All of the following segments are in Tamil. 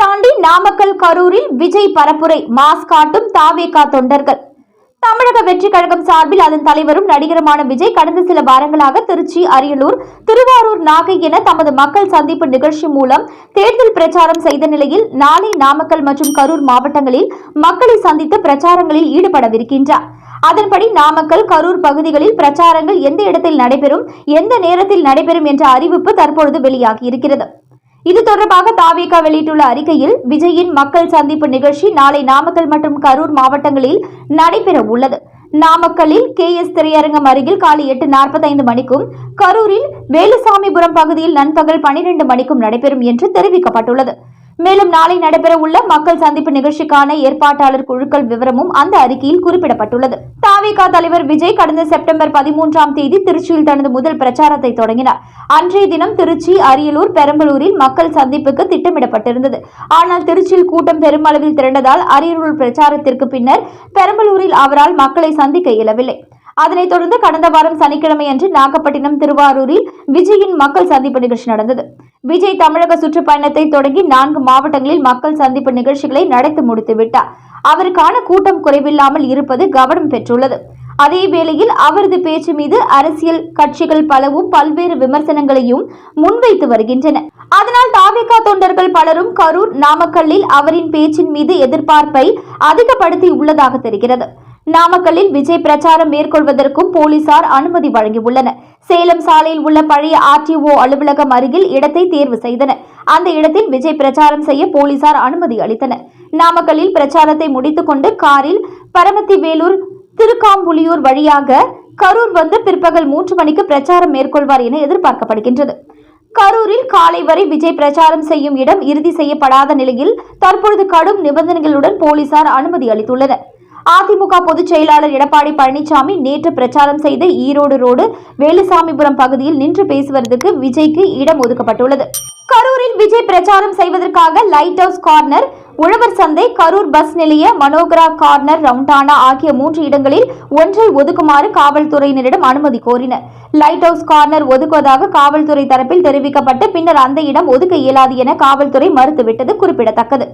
தாண்டி நாமக்கல் கரூரில் விஜய் பரப்புரை மாஸ் காட்டும் தாவேகா தொண்டர்கள். தமிழக வெற்றி கழகம் சார்பில் அதன் தலைவரும் நடிகருமான விஜய் கடந்த சில வாரங்களாக திருச்சி அரியலூர் திருவாரூர் நாகை என தமது மக்கள் சந்திப்பு நிகழ்ச்சி மூலம் தேர்தல் பிரச்சாரம் செய்த நிலையில் நாளை நாமக்கல் மற்றும் கரூர் மாவட்டங்களில் மக்களை சந்தித்து பிரச்சாரங்களில் ஈடுபடவிருக்கின்றார். அதன்படி நாமக்கல் கரூர் பகுதிகளில் பிரச்சாரங்கள் எந்த இடத்தில் நடைபெறும் எந்த நேரத்தில் நடைபெறும் என்ற அறிவிப்பு தற்பொழுது வெளியாகி இருக்கிறது இது தொடர்பாக தாவேகா வெளியிட்டுள்ள அறிக்கையில் விஜயின் மக்கள் சந்திப்பு நிகழ்ச்சி நாளை நாமக்கல் மற்றும் கரூர் மாவட்டங்களில் நடைபெற உள்ளது நாமக்கல்லில் கே எஸ் திரையரங்கம் அருகில் காலை எட்டு நாற்பத்தைந்து மணிக்கும் கரூரில் வேலுசாமிபுரம் பகுதியில் நண்பகல் பனிரெண்டு மணிக்கும் நடைபெறும் என்று தெரிவிக்கப்பட்டுள்ளது. மேலும் நாளை நடைபெற உள்ள மக்கள் சந்திப்பு நிகழ்ச்சிக்கான ஏற்பாட்டாளர் குழுக்கள் விவரமும் அந்த அறிக்கையில் குறிப்பிடப்பட்டுள்ளது. தாவேகா தலைவர் விஜய் கடந்த செப்டம்பர் பதிமூன்றாம் தேதி திருச்சியில் தனது முதல் பிரச்சாரத்தை தொடங்கினார். அன்றைய தினம் திருச்சி அரியலூர் பெரம்பலூரில் மக்கள் சந்திப்புக்கு திட்டமிடப்பட்டிருந்தது. ஆனால் திருச்சியில் கூட்டம் பெருமளவில் திரண்டதால் அரியலூர் பிரச்சாரத்திற்கு பின்னர் பெரம்பலூரில் அவரால் மக்களை சந்திக்க இயலவில்லை. அதனைத் தொடர்ந்து கடந்த வாரம் சனிக்கிழமை அன்று நாகப்பட்டினம் திருவாரூரில் விஜயின் மக்கள் சந்திப்பு நிகழ்ச்சி நடந்தது. விஜய் தமிழக சுற்றுப்பயணத்தை தொடங்கி நான்கு மாவட்டங்களில் மக்கள் சந்திப்பு நிகழ்ச்சிகளை நடத்தி முடித்துவிட்டார் அவருக்கான கூட்டம் குறைவில்லாமல் இருப்பது கவனம் பெற்றுள்ளது. அதே வேளையில் அவரது பேச்சு மீது அரசியல் கட்சிகள் பலவும் பல்வேறு விமர்சனங்களையும் முன்வைத்து வருகின்றன. அதனால் தாவிகா தொண்டர்கள் பலரும் கரூர் நாமக்கல்லில் அவரின் பேச்சின் மீது எதிர்பார்ப்பை அதிகப்படுத்தி உள்ளதாக தெரிகிறது. நாமக்கல்லில் விஜய் பிரச்சாரம் மேற்கொள்வதற்கும் போலீசார் அனுமதி வழங்கியுள்ளனர். சேலம் சாலையில் உள்ள பழைய ஆர்டிஓ அலுவலகம் அருகில் இடத்தை தேர்வு செய்தனர். அந்த இடத்தில் விஜய் பிரச்சாரம் செய்ய போலீசார் அனுமதி அளித்தனர். நாமக்கல்லில் பிரச்சாரத்தை முடித்துக்கொண்டு காரில் பரமத்தி வேலூர் திருக்காம்புலியூர் வழியாக கரூர் வந்து பிற்பகல் மூன்று மணிக்கு பிரச்சாரம் மேற்கொள்வார் என எதிர்பார்க்கப்படுகின்றது. கரூரில் காலை வரை விஜய் பிரச்சாரம் செய்யும் இடம் இறுதி செய்யப்படாத நிலையில் தற்பொழுது கடும் நிபந்தனைகளுடன் போலீசார் அனுமதி அளித்துள்ளனர். அதிமுக பொதுச் செயலாளர் எடப்பாடி பழனிசாமி நேற்று பிரச்சாரம் செய்த ஈரோடு ரோடு வேலுசாமிபுரம் பகுதியில் நின்று பேசுவதற்கு விஜய்க்கு இடம் ஒதுக்கப்பட்டுள்ளது. கரூரில் விஜய் பிரச்சாரம் செய்வதற்காக லைட் ஹவுஸ் கார்னர் உழவர் சந்தை கரூர் பஸ் நிலைய மனோகரா கார்னர் ரவுண்டானா ஆகிய மூன்று இடங்களில் ஒன்றை ஒதுக்குமாறு காவல்துறையினரிடம் அனுமதி கோரினர். லைட் ஹவுஸ் கார்னர் ஒதுக்குவதாக காவல்துறை தரப்பில் தெரிவிக்கப்பட்டு பின்னர் அந்த இடம் ஒதுக்க இயலாது என காவல்துறை மறுத்துவிட்டது குறிப்பிடத்தக்கது.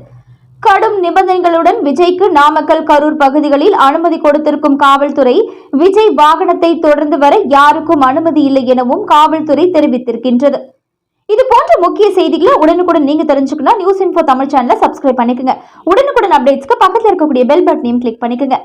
கடும் நிபந்தனைகளுடன் விஜய்க்கு நாமக்கல் கரூர் பகுதிகளில் அனுமதி கொடுத்திருக்கும் காவல்துறை விஜய் வாகனத்தை தொடர்ந்து வர யாருக்கும் அனுமதி இல்லை எனவும் காவல்துறை தெரிவித்திருக்கின்றது. இது போன்ற முக்கிய செய்திகளை உடனுக்குடன் நீங்க தெரிஞ்சுக்கணும். நியூஸ் இன்ஃபோ தமிழ் சேனலை சப்ஸ்கிரைப் பண்ணிக்கோங்க. உடனுக்குடன் அப்டேட்ஸ்க்கு பக்கத்தில் இருக்கக்கூடிய பெல் பட்டனையும் கிளிக் பண்ணிக்கோங்க.